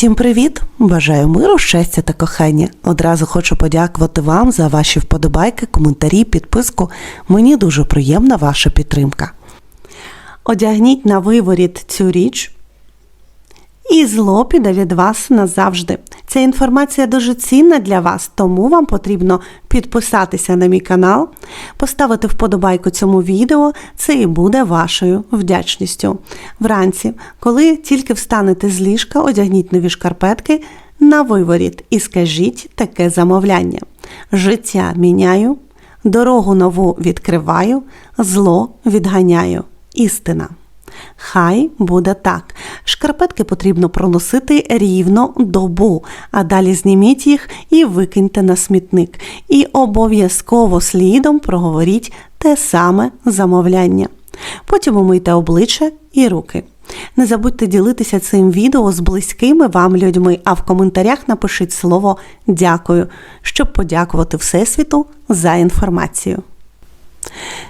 Всім привіт! Бажаю миру, щастя та кохання. Одразу хочу подякувати вам за ваші вподобайки, коментарі, підписку. Мені дуже приємна ваша підтримка. Одягніть на виворіт цю річ, і зло піде від вас назавжди. Ця інформація дуже цінна для вас, тому вам потрібно підписатися на мій канал, поставити вподобайку цьому відео. Це і буде вашою вдячністю. Вранці, коли тільки встанете з ліжка, одягніть нові шкарпетки на виворіт і скажіть таке замовляння: життя міняю, дорогу нову відкриваю, зло відганяю. Істина. Хай буде так. Шкарпетки потрібно проносити рівно добу, а далі зніміть їх і викиньте на смітник. І обов'язково слідом проговоріть те саме замовляння. Потім умийте обличчя і руки. Не забудьте ділитися цим відео з близькими вам людьми, а в коментарях напишіть слово дякую, щоб подякувати Всесвіту за інформацію.